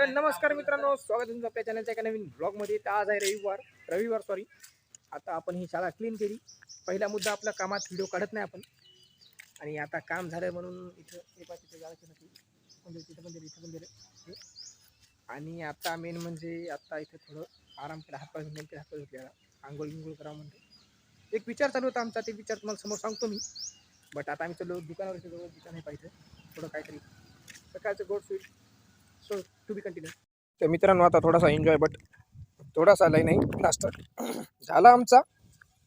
तर नमस्कार मित्रांनो स्वागत तुमचं आपल्या चॅनलच्या एका नवीन ब्लॉगमध्ये तर आज आहे रविवार रविवार सॉरी आता आपण ही शाळा क्लीन केली. पहिला मुद्दा आपल्या कामात व्हिडिओ काढत नाही आपण. आणि आता काम झालं म्हणून इथं एका तिथं जायचं नक्की. म्हणजे तिथं पण दिलं इथं पण दिलं आणि आता मेन म्हणजे आता इथं थोडं आराम केला हातपाय घेऊन केला हातपाय घेतलेला आंघोळ गिंगोळ करा म्हणते. एक विचार चालू होता आमचा ते विचार तुम्हाला समोर सांगतो मी. बट आता आम्ही चलो दुकानावर जवळ दुकान आहे पाहिजे थोडं काहीतरी सकाळचं गोड sweet so to be continue तर मित्रांनो आता थोडासा एन्जॉय बट थोडासा लय नाही नाश्ता झाला आमचा.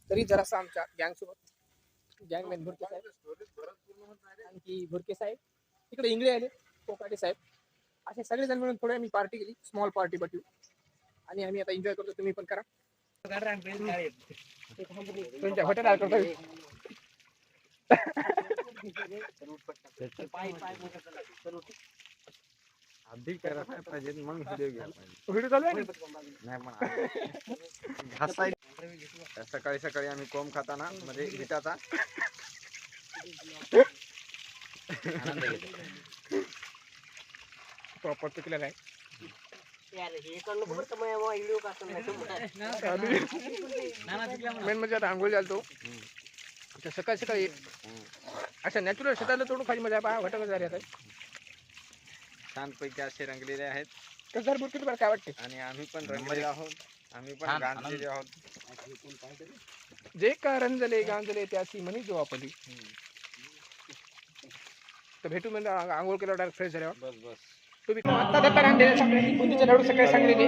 तरी जरासा आमच्या गँगसोबत गँग मॅन भुरके साहेब. आणखी भुरके साहेब. तिकडे इंगळे आले कोकाटे साहेब. असे सगळेजण मिळून थोडे आम्ही पार्टी केली. स्मॉल पार्टी बट आणि आम्ही आता एन्जॉय करतो तुम्ही पण करा. तुमच्या हॉटेल करतो आधी करायला पाहिजे मग व्हिडिओ घ्या पाहिजे. व्हिडिओ चालू आहे नाही पण सकाळी सकाळी आम्ही कोंब खाताना म्हणजे हिटाचा. प्रॉपर पिकलेला आहे. मेन म्हणजे आता आंघोळ झालतो. तर सकाळी सकाळी अशा नॅचरल शेताला तोडून खाली मजा पहा घटक झाले आता. छानपैकी असे रंगलेले आहेत. जर बुरकी तुम्हाला काय वाटते? आणि आम्ही पण रंगलेले आहोत. आम्ही पण गांधलेले आहोत. जे का रंजले गांजले त्याची म्हणी जो आपली. तर भेटू म्हणजे आंघोळ केल्यावर डायरेक्ट फ्रेश झाल्यावर. बस बस. तुम्ही आता दत्ता आणलेले सगळे बुंदीचे लाडू सकाळी सांगलेले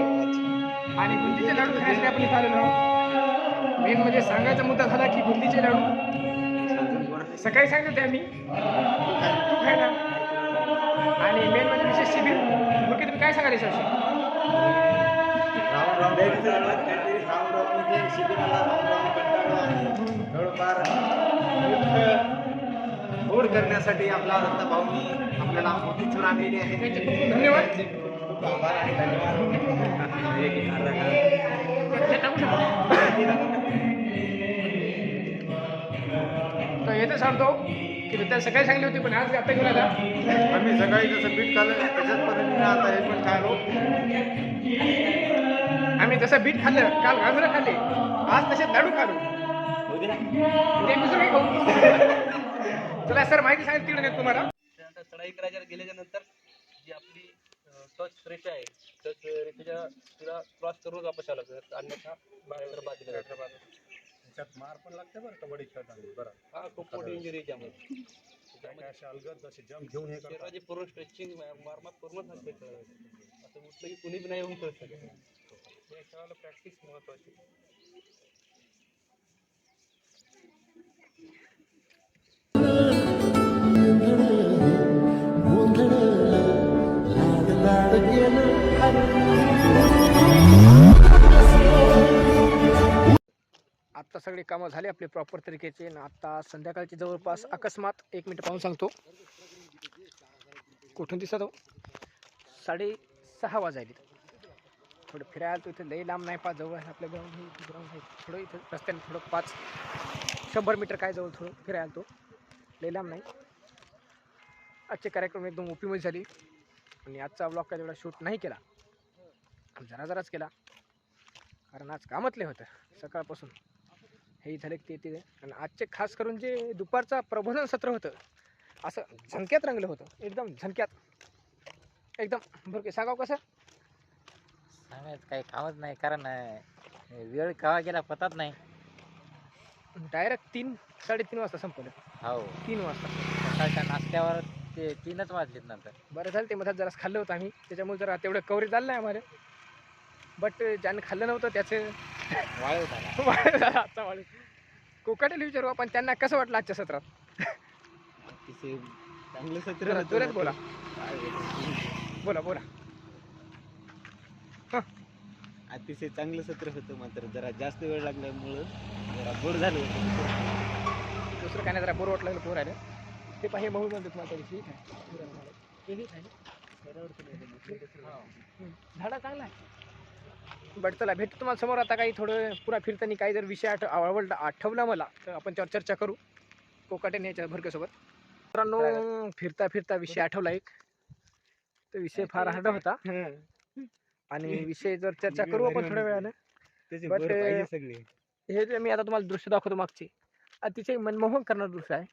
आणि बुंदीचे लाडू खाण्यासाठी आपण इथं आलेलो मेन म्हणजे सांगायचा मुद्दा झाला की बुंदीचे लाडू. सकाळी सांगितले होते आम्ही. तू खायला आणि मेन म्हणजे विशेष शिबिर. मग तुम्ही काय सांगाल याच्याविषयी? थोडंफार गोड करण्यासाठी आपला दत्ता भाऊनी आपल्याला मोतीचूर आणलेली आहे. धन्यवाद. खूप आभार आणि धन्यवाद. हे येतं सांगतो. की त्या सकाळी सांगली होती पण आज आता घेऊन आला. आम्ही सकाळी जसं पीठ खाल्लं त्याच्याच पद्धतीने आता हे पण खालो. आम्ही जसं बीट खाल्लं काल गाजरं खाल्ले आज तसे लाडू खालो. ते खाऊ. तुला सर माहिती सांगितली तिकडे तुम्हाला. चढाई करायच्या गेल्याच्यानंतर जी आपली टच रेषा आहे टच रेषेच्या तिला क्रॉस करूनच आपण चालत अन्यथा बाहेर बाद त्याच्यात मार पण लागते बरं कबड्डी खेळताना. बरं. हा खूप मोठी इंजुरी त्यामुळे. काय काय असे अलगद असे जम घेऊन हे करतात. शरीराची पूर्ण स्ट्रेचिंग मारमार पूर्ण झाली असं उठलं की नाही येऊन खेळू शकत. या खेळाला प्रॅक्टिस महत्वाची. सगळे कामं झाले आपले प्रॉपर तरीकेचे. आणि आता संध्याकाळचे जवळपास अकस्मात एक मिनिट पाहून सांगतो. कुठून दिसत हो? साडे सहा वाजायले थोडं फिरायला तो इथं लई लांब नाही पाच जवळ आहे आपल्या ग्राउंड ग्राउंड आहे थोडं इथं रस्त्याने थोडं पाच शंभर मीटर काय जवळ थोडं फिरायला तो. लई लांब नाही. आजचे कार्यक्रम एकदम ओपीमध्ये झाली. आणि आजचा ब्लॉग काय तेवढा शूट नाही केला. जरा जराच केला. कारण आज कामातले होतं सकाळपासून. हे झाले ते ते आणि आजचे खास करून जे दुपारचा प्रबोधन सत्र होतं असं झणक्यात रंगलं होतं. एकदम झणक्यात एकदम. बरं सांगाव कसं? सांगायचं काही कामच नाही कारण वेळ केव्हा गेला पतात नाही. डायरेक्ट तीन साडेतीन वाजता संपलं हो. तीन वाजता. सकाळच्या नाश्त्यावर ते तीनच वाजलेत नंतर. बरं झालं ते मधात जरा खाल्लं होतं आम्ही. त्याच्यामुळे जरा तेवढं कवरेज झालं नाही आम्हाला. बट ज्याने खाल्लं नव्हतं त्याचं वाळू झाला. आजचा वाढ कोकाटेला विचारू आपण त्यांना कसं वाटलं आजच्या सत्रात? अतिशय चांगलं सत्र. जोरात बोला. बोला? बोला अतिशय चांगलं सत्र होतं मात्र जरा जास्त वेळ लागल्यामुळं जरा गोड झालं होतं. दुसरं काय नाही जरा बोर वाटलं पोर आलं. ते पाहिजे महू म्हणतात दिवशी. ठीक आहे. हे. झाडा चांगला आहे. बट चला भेटतो तुम्हाला समोर. आता काही थोडं पुरा फिरताना काही जर विषय आठ आवडला आठवला मला तर आपण त्यावर चर्चा करू. कोकाटे न्यायच्या भरकेसोबत. मित्रांनो फिरता फिरता विषय आठवला एक. तो विषय फार हार्ड होता. आणि विषय जर चर्चा करू आपण थोड्या वेळानं. सगळे. हे जे मी आता तुम्हाला दृश्य दाखवतो मागचे अतिशय मनमोहन करणारं दृश्य आहे.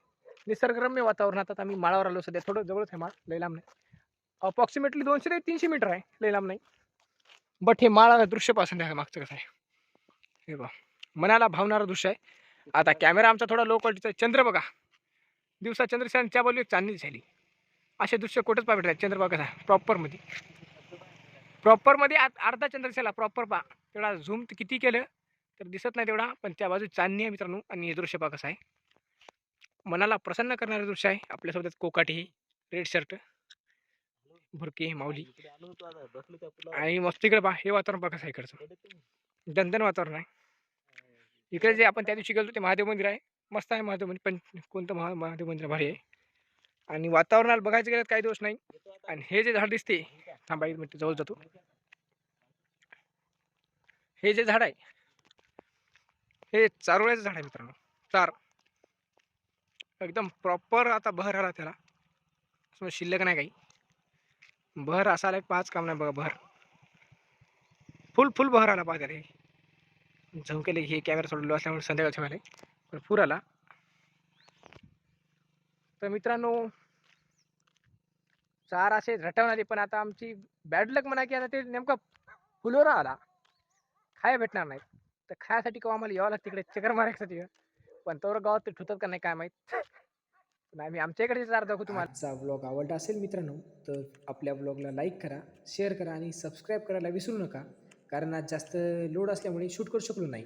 निसर्गरम्य वातावरणात आता मी माळावर आलो सध्या. थोडं जवळच आहे माळ लई लांब नाही. अप्रॉक्सिमेटली दोनशे ते तीनशे मीटर आहे लई लांब नाही. बट हे माळा दृश्यपासून द्या मागचं कसं आहे? हे बघा. मनाला भावणारं दृश्य आहे. आता कॅमेरा आमचा थोडा लो क्वालिटीचा आहे. चंद्र बघा. दिवसा चंद्रशांच्या बाजू चांदणी झाली. असे दृश्य कुठंच पा भेटतात चंद्र बघा कसा प्रॉपरमध्ये प्रॉपरमध्ये आत अर्धा चंद्रशाला प्रॉपर पा तेवढा झूम किती केलं तर दिसत नाही तेवढा. पण त्या बाजू चांदणी आहे मित्रांनो. आणि हे दृश्य बघा कसं आहे. मनाला प्रसन्न करणारं दृश्य आहे. आपल्यासोबत कोकाटी रेड शर्ट भुरकी माऊली. आणि मस्त इकडे हे वातावरण बघा आहे इकडचं. दणदण वातावरण आहे. इकडे जे आपण त्या दिवशी गेलो ते महादेव मंदिर आहे. मस्त आहे महादेव मंदिर पण कोणतं महा महादेव मंदिर भारी आहे. आणि वातावरणाला बघायचं गेलं काही दोष नाही. आणि हे जे झाड दिसते थांबा एक मिनिट जवळ जातो. हे जे झाड आहे हे चारोळ्याचं झाड आहे मित्रांनो. चार. एकदम प्रॉपर आता बहर आला त्याला. शिल्लक नाही काही. भर असा आला पाच काम नाही बघा भर. फुल फुल बहर आला पाहिजे रे झमकेले हे कॅमेरा सोडलो असल्यामुळे संध्याकाळ ठेवायला पण पूर आला. तर मित्रांनो चार असे रटवून आले पण आता आमची बॅड लक म्हणा की आता ते नेमका फुलोरा आला. खाया भेटणार नाही तर खायासाठी केव्हा आम्हाला यावं लागतं तिकडे चक्कर मारायसाठी. पण तोवर गावात ते ठुतात का नाही काय माहीत. नाही मी आमच्या इकडे चार दाखवू तुम्हाला. आजचा ब्लॉग आवडला असेल मित्रांनो तर आपल्या ब्लॉगला लाईक करा शेअर करा आणि सबस्क्राईब करायला विसरू नका कारण आज जास्त लोड असल्यामुळे शूट करू शकलो नाही.